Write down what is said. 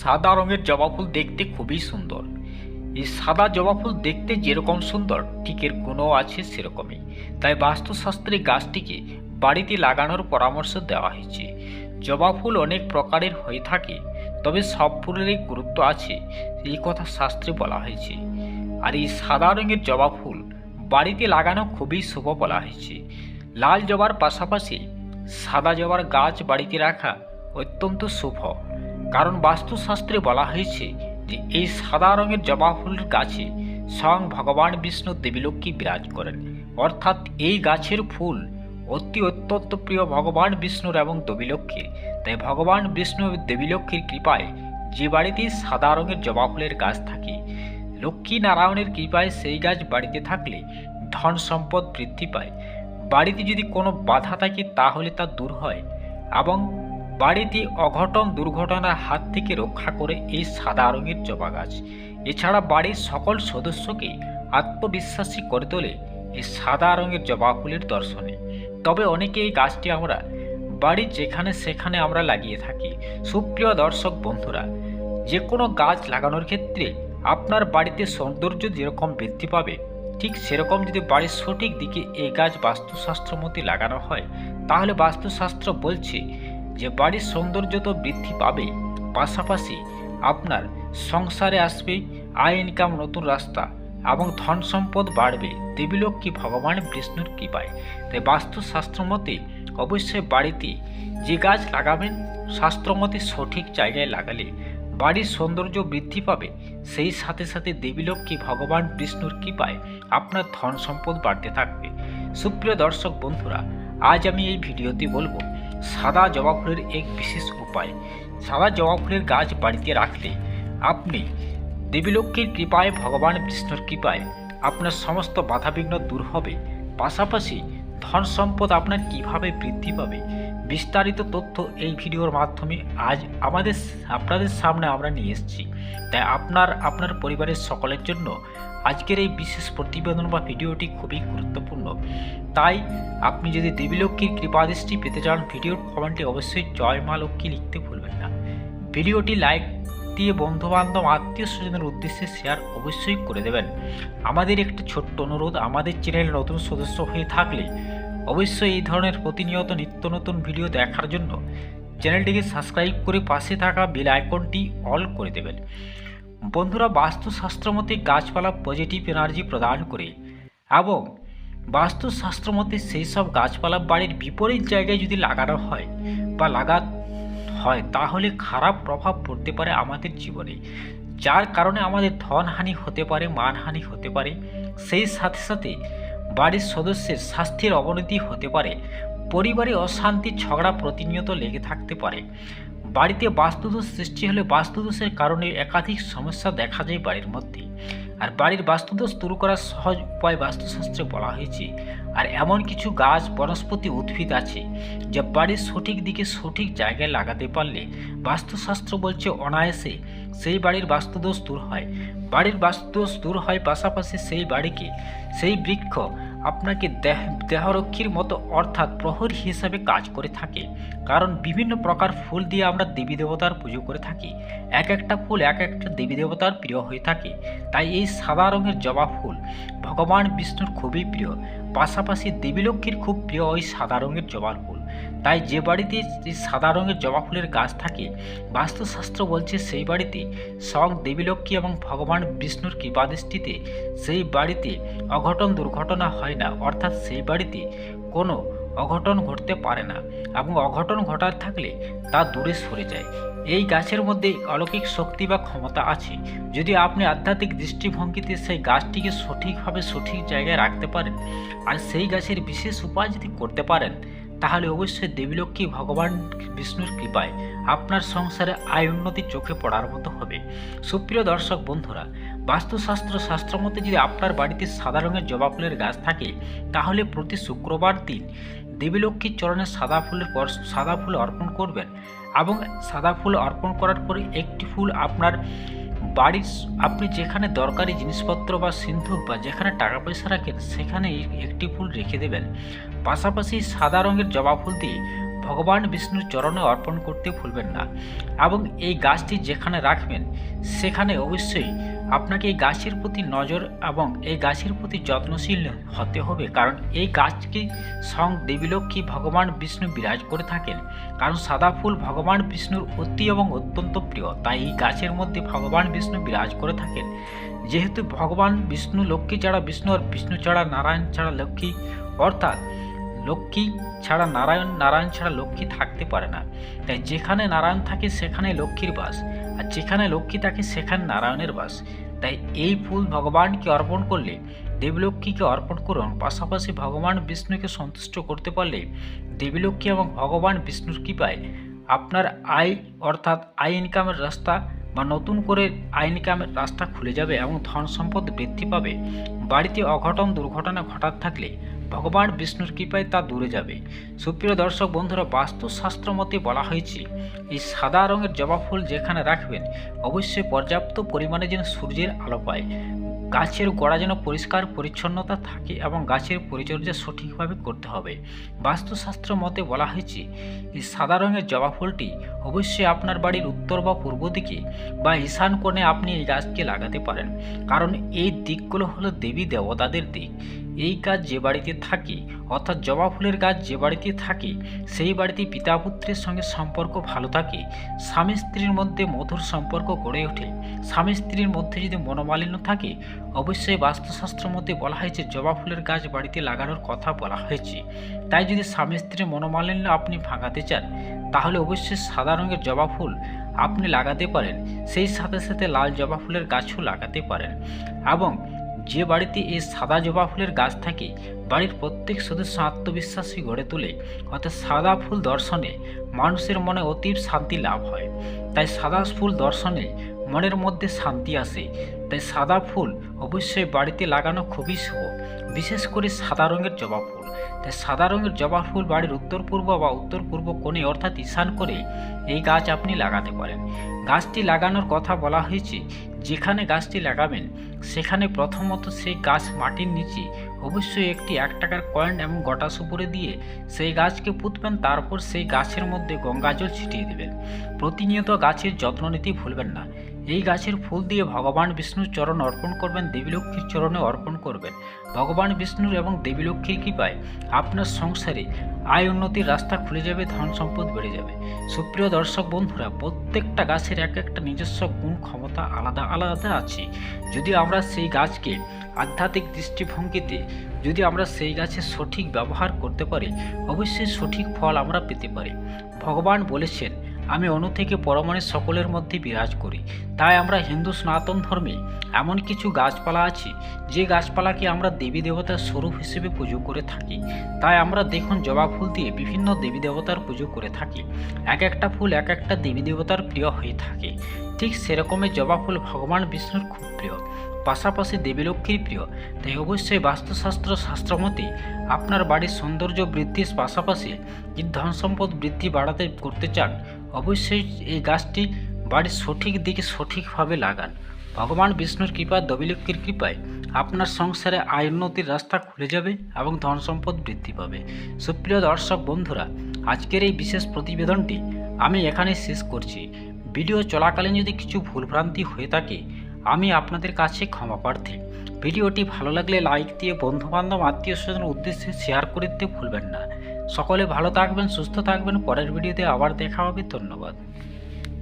সাদা রঙের জবা ফুল দেখতে খুবই সুন্দর। এই সাদা জবা ফুল দেখতে যেরকম সুন্দর, ঠিক এর গুণও আছে সেরকমই। তাই বাস্তুশাস্ত্রে গাছটিকে বাড়িতে লাগানোর পরামর্শ দেওয়া হয়েছে। জবা ফুল অনেক প্রকারের হয়ে থাকে, তবে সব ফুলেরই গুরুত্ব আছে, এই কথা শাস্ত্রে বলা হয়েছে। আর এই সাদা রঙের জবা ফুল বাড়িতে লাগানো খুবই শুভ বলা হয়েছে। লাল জবার পাশাপাশি সাদা জবার গাছ বাড়িতে রাখা অত্যন্ত শুভ। কারণ বাস্তুশাস্ত্রে বলা হয়েছে যে এই সাদা রঙের জবা ফুলের গাছে স্বয়ং ভগবান বিষ্ণু দেবীলক্ষ্মী বিরাজ করেন। অর্থাৎ এই গাছের ফুল অতি অত্যন্ত প্রিয় ভগবান বিষ্ণুর এবং দেবীলক্ষ্মীর। তাই ভগবান বিষ্ণু দেবীলক্ষ্মীর কৃপায় যে বাড়িতে সাদা রঙের জবা ফুলের গাছ থাকে, লক্ষ্মী নারায়ণের কৃপায় সেই গাছ বাড়িতে থাকলে ধন সম্পদ বৃদ্ধি পায়। বাড়িতে যদি কোনো বাধা থাকে তাহলে তা দূর হয় এবং বাড়িতে অঘটন দুর্ঘটনার হাত থেকে রক্ষা করে এই সাদা রঙের জবা গাছ। এছাড়া বাড়ির সকল সদস্যকে আত্মবিশ্বাসী করে তোলে এই সাদা রঙের জবা ফুলের দর্শনে। তবে অনেকে এই গাছটি আমরা বাড়ির যেখানে সেখানে আমরা লাগিয়ে থাকি। সুপ্রিয় দর্শক বন্ধুরা যে কোনো গাছ লাগানোর ক্ষেত্রে আপনার বাড়িতে সৌন্দর্য যেরকম বৃদ্ধি পাবে, ঠিক সেরকম যদি বাড়ির সঠিক দিকে এই গাছ বাস্তুশাস্ত্র মতে লাগানো হয়, তাহলে বাস্তুশাস্ত্র বলছে যে বাড়ির সৌন্দর্য তো বৃদ্ধি পাবে, পাশাপাশি আপনার সংসারে আসবে, আয় ইনকাম নতুন রাস্তা এবং ধন সম্পদ বাড়বে। দেবীলক্ষ্মী ভগবান বিষ্ণুর কৃপায়। তাই বাস্তুশাস্ত্র মতে অবশ্যই বাড়িতে যে গাছ লাগাবেন শাস্ত্রমতে সঠিক জায়গায় লাগালে বাড়ির সৌন্দর্য বৃদ্ধি পাবে। সেই সাথে সাথে দেবীলক্ষ্মী ভগবান বিষ্ণুর কৃপায় আপনার ধন সম্পদ বাড়তে থাকবে। সুপ্রিয় দর্শক বন্ধুরা, আজ আমি এই ভিডিওতে বলব সাদা জবা ফুলের এক বিশেষ উপায়। সাদা জবা ফুলের গাছ বাড়িতে রাখলে আপনি দেবীলক্ষ্মীর কৃপায়, ভগবান বিষ্ণুর কৃপায় আপনার সমস্ত বাধাবিঘ্ন দূর হবে। পাশাপাশি ধন সম্পদ আপনার কীভাবে বৃদ্ধি পাবে? বিস্তারিত তথ্য এই ভিডিওর মাধ্যমে আজ আমাদের আপনাদের সামনে আমরা নিয়ে এসেছি। তাই আপনার আপনার পরিবারের সকলের জন্য আজকের এই বিশেষ প্রতিবেদন বা ভিডিওটি খুবই গুরুত্বপূর্ণ। তাই আপনি যদি দেবীলক্ষ্মীর কৃপাদৃষ্টি পেতে চান, ভিডিওর কমেন্টে অবশ্যই জয় মা লক্ষ্মী লিখতে ভুলবেন না। ভিডিওটি লাইক দিয়ে বন্ধুবান্ধব, আত্মীয় স্বজনের উদ্দেশ্যে শেয়ার অবশ্যই করে দেবেন। আমাদের একটি ছোট্ট অনুরোধ, আমাদের চ্যানেলে নতুন সদস্য হয়ে থাকলে অবশ্যই এই ধরনের প্রতিনিয়ত নিত্য নতুন ভিডিও দেখার জন্য চ্যানেলটিকে সাবস্ক্রাইব করে পাশে থাকা বেল আইকনটি অল করে দেবেন। বন্ধুরা বাস্তুশাস্ত্র মতে গাছপালা পজিটিভ এনার্জি প্রদান করে এবং বাস্তুশাস্ত্র মতে সেই সব গাছপালা বাড়ির বিপরীত জায়গায় যদি লাগানো হয় বা লাগা হয়, তাহলে খারাপ প্রভাব পড়তে পারে আমাদের জীবনে, যার কারণে আমাদের ধনহানি হতে পারে, মানহানি হতে পারে। সেই সাথে সাথে বাড়ির সদস্যের স্বাস্থ্যের অবনতি হতে পারে। পরিবারে অশান্তি, ঝগড়া প্রতিনিয়ত লেগে থাকতে পারে। বাড়িতে বাস্তুদোষ সৃষ্টি হলে বাস্তুদোষের কারণে একাধিক সমস্যা দেখা যায় বাড়ির মধ্যে। আর বাড়ির বাস্তুদোষ দূর করার সহজ উপায় বাস্তুশাস্ত্রে বলা হয়েছে। আর এমন কিছু গাছ, বনস্পতি, উদ্ভিদ আছে, যা বাড়ির সঠিক দিকে সঠিক জায়গায় লাগাতে পারলে বাস্তুশাস্ত্র বলছে অনায়াসে সেই বাড়ির বাস্তুদোষ দূর হয়। বাড়ির বাস্তুদোষ দূর হয় পাশাপাশি সেই বাড়িকে সেই বৃক্ষ আপনাকে দেহ দেহরক্ষীর মতো অর্থাৎ প্রহরী হিসাবে কাজ করে থাকে। কারণ বিভিন্ন প্রকার ফুল দিয়ে আমরা দেবী দেবতার পুজো করে থাকি। এক একটা ফুল এক একটা দেবী দেবতার প্রিয় হয়ে থাকে। তাই এই সাদা রঙের জবা ফুল ভগবান বিষ্ণুর খুবই প্রিয়। পাশাপাশি দেবীলক্ষ্মীর খুব প্রিয় ওই সাদা রঙের জবার ফুল। তাই যে বাড়িতে সাদা রঙের জবা ফুলের গাছ থাকে, বাস্তুশাস্ত্র বলছে সেই বাড়িতে স্বয়ং দেবীলক্ষ্মী এবং ভগবান বিষ্ণুর কৃপাদৃষ্টিতে সেই বাড়িতে অঘটন দুর্ঘটনা হয় না, অর্থাৎ সেই বাড়িতে কোনো অঘটন ঘটতে পারে না এবং অঘটন ঘটার থাকলে তা দূরে সরে যায়। এই গাছের মধ্যে অলৌকিক শক্তি বা ক্ষমতা আছে। যদি আপনি আধ্যাত্মিক দৃষ্টিভঙ্গিতে সেই গাছটিকে সঠিকভাবে সঠিক জায়গায় রাখতে পারেন আর সেই গাছের বিশেষ উপায় যদি করতে পারেন তাহলে অবশ্যই দেবীলক্ষ্মী ভগবান বিষ্ণুর কৃপায় আপনার সংসারে আয় উন্নতি চোখে পড়ার মতো হবে। সুপ্রিয় দর্শক বন্ধুরা, বাস্তুশাস্ত্র শাস্ত্র মতে যদি আপনার বাড়িতে সাদা রঙের জবা ফুলের গাছ থাকে, তাহলে প্রতি শুক্রবার দিন দেবীলক্ষ্মীর চরণে সাদা ফুলের পর সাদা ফুল অর্পণ করবেন এবং সাদা ফুল অর্পণ করার পরে একটি ফুল আপনার বাড়ির আপনি যেখানে দরকারি জিনিসপত্র বা সিন্ধুক বা যেখানে টাকা পয়সা রাখেন, সেখানে একটি ফুল রেখে দেবেন। পাশাপাশি সাদা রঙের জবা ফুল দিয়ে ভগবান বিষ্ণুর চরণে অর্পণ করতে ভুলবেন না এবং এই গাছটি যেখানে রাখবেন, সেখানে অবশ্যই আপনাকে এই গাছের প্রতি নজর এবং এই গাছের প্রতি যত্নশীল হতে হবে। কারণ এই গাছকে সং দেবীলক্ষ্মী ভগবান বিষ্ণু বিরাজ করে থাকেন। কারণ সাদা ফুল ভগবান বিষ্ণুর অতি এবং অত্যন্ত প্রিয়। তাই এই গাছের মধ্যে ভগবান বিষ্ণু বিরাজ করে থাকেন। যেহেতু ভগবান বিষ্ণু লক্ষ্মী ছাড়া বিষ্ণু আর বিষ্ণু ছাড়া নারায়ণ ছাড়া লক্ষ্মী, অর্থাৎ লক্ষ্মী ছাড়া নারায়ণ নারায়ণ ছাড়া লক্ষ্মী থাকতে পারে না। তাই যেখানে নারায়ণ থাকে, সেখানে লক্ষ্মীর বাস। আর যেখানে লক্ষ্মী থাকে, সেখানে নারায়ণের বাস। তাই এই ফুল ভগবানকে অর্পণ করলে, দেবলক্ষ্মীকে অর্পণ করুন। পাশাপাশি ভগবান বিষ্ণুকে সন্তুষ্ট করতে পারলে, দেবীলক্ষ্মী এবং ভগবান বিষ্ণুর কৃপায় আপনার আয়, অর্থাৎ আয় ইনকামের রাস্তা বা নতুন করে আয় ইনকামের রাস্তা খুলে যাবে এবং ধন সম্পদ বৃদ্ধি পাবে। বাড়িতে অঘটন, দুর্ঘটনা ঘটাত থাকলে ভগবান বিষ্ণুর কৃপায় তা দূরে যাবে। সুপ্রিয় দর্শক বন্ধুরা বাস্তুশাস্ত্র মতে বলা হয়েছে, এই সাদা রঙের জবা ফুল যেখানে রাখবেন, অবশ্যই পর্যাপ্ত পরিমাণে যেন সূর্যের আলো পায়। গাছের গোড়া যেন পরিষ্কার, পরিচ্ছন্নতা থাকে এবং গাছের পরিচর্যা সঠিকভাবে করতে হবে। বাস্তুশাস্ত্র মতে বলা হয়েছে, এই সাদা রঙের জবা ফুলটি অবশ্যই আপনার বাড়ির উত্তর বা পূর্ব দিকে বা ঈশান কোণে আপনি এই গাছকে লাগাতে পারেন। কারণ এই দিকগুলো হলো দেবী দেবতাদের দিক। এই গাছ যে বাড়িতে থাকে, অর্থাৎ জবা ফুলের গাছ যে বাড়িতে থাকে, সেই বাড়িতে পিতা পুত্রের সঙ্গে সম্পর্ক ভালো থাকে। স্বামী স্ত্রীর মধ্যে মধুর সম্পর্ক গড়ে ওঠে। স্বামী স্ত্রীর মধ্যে যদি মনোমালিন্য থাকে, অবশ্যই বাস্তুশাস্ত্র মধ্যে বলা হয়েছে, জবা ফুলের গাছ বাড়িতে লাগানোর কথা বলা হয়েছে। তাই যদি স্বামী স্ত্রীর মনোমালিন্য আপনি ভাঙাতে চান, তাহলে অবশ্যই সাদা রঙের জবা ফুল আপনি লাগাতে পারেন। সেই সাথে সাথে লাল জবা ফুলের গাছও লাগাতে পারেন। এবং যে বাড়িতে এই সাদা জবা ফুলের গাছ থাকে, বাড়ির প্রত্যেক সদস্য আত্মবিশ্বাসী গড়ে তোলে। অর্থাৎ সাদা ফুল দর্শনে মানুষের মনে অতীব শান্তি লাভ হয়। তাই সাদা ফুল দর্শনে মনের মধ্যে শান্তি আসে। তাই সাদা ফুল অবশ্যই বাড়িতে লাগানো খুবই শুভ, বিশেষ করে সাদা রঙের জবা ফুল। তাই সাদা রঙের জবা ফুল বাড়ির উত্তর পূর্ব বা উত্তর পূর্ব কোণে অর্থাৎ ঈশান করে এই গাছ আপনি লাগাতে পারেন। গাছটি লাগানোর কথা বলা হয়েছে যেখানে গাছটি লাগাবেন, সেখানে প্রথমত সেই গাছ মাটির নিচে অবশ্যই একটি এক টাকার কয়েন এবং গোটা সুপুরে দিয়ে সেই গাছকে পুঁতবেন, তারপর সেই গাছের মধ্যে গঙ্গাজল ছিটিয়ে দেবেন। প্রতিনিয়ত গাছের যত্ন নিতে ভুলবেন না। এই গাছের ফুল দিয়ে ভগবান বিষ্ণুর চরণ অর্পণ করবেন, দেবীলক্ষ্মীর চরণে অর্পণ করবেন। ভগবান বিষ্ণুর এবং দেবীলক্ষ্মীর কৃপায় আপনার সংসারে আয় উন্নতির রাস্তা খুলে যাবে, ধন সম্পদ বেড়ে যাবে। সুপ্রিয় দর্শক বন্ধুরা, প্রত্যেকটা গাছের এক একটা নিজস্ব গুণ, ক্ষমতা আলাদা আলাদা আছে। যদি আমরা সেই গাছকে আধ্যাত্মিক দৃষ্টিভঙ্গিতে, যদি আমরা সেই গাছের সঠিক ব্যবহার করতে পারি, অবশ্যই সঠিক ফল আমরা পেতে পারি। ভগবান বলেছেন আমি অনু থেকে পরমাণু সকলের মধ্যে বিরাজ করি। তাই আমরা হিন্দু সনাতন ধর্মে এমন কিছু গাছপালা আছে, যে গাছপালাকে আমরা দেবী দেবতার স্বরূপ হিসেবে পুজো করে থাকি। তাই আমরা দেখুন জবা ফুল দিয়ে বিভিন্ন দেবী দেবতার পুজো করে থাকি। এক একটা ফুল এক একটা দেবী দেবতার প্রিয় হয়ে থাকে। ঠিক সেরকমই জবা ফুল ভগবান বিষ্ণুর খুব প্রিয়। পাশাপাশি দেবীলক্ষ্মীর প্রিয়। তাই অবশ্যই বাস্তুশাস্ত্র শাস্ত্রমতে আপনার বাড়ির সৌন্দর্য বৃদ্ধির পাশাপাশি ধন সম্পদ বৃদ্ধি বাড়াতে করতে চান, অবশ্যই এই গাছটি বাড়ির সঠিক দিকে সঠিকভাবে লাগান। ভগবান বিষ্ণুর কৃপা দেবীলক্ষ্মীর কৃপায় আপনার সংসারে আয় উন্নতির রাস্তা খুলে যাবে এবং ধন সম্পদ বৃদ্ধি পাবে। সুপ্রিয় দর্শক বন্ধুরা, আজকের এই বিশেষ প্রতিবেদনটি আমি এখানে শেষ করছি। ভিডিও চলাকালীন যদি কিছু ভুলভ্রান্তি হয়ে থাকে, আমি আপনাদের কাছে ক্ষমা প্রার্থী। ভিডিওটি ভালো লাগলে লাইক দিয়ে বন্ধুবান্ধব আত্মীয় স্বজন উদ্দেশ্যে শেয়ার করে দিতে ভুলবেন না। সকলে ভালো থাকবেন, সুস্থ থাকবেন। পরের ভিডিওতে আবার দেখা হবে। ধন্যবাদ।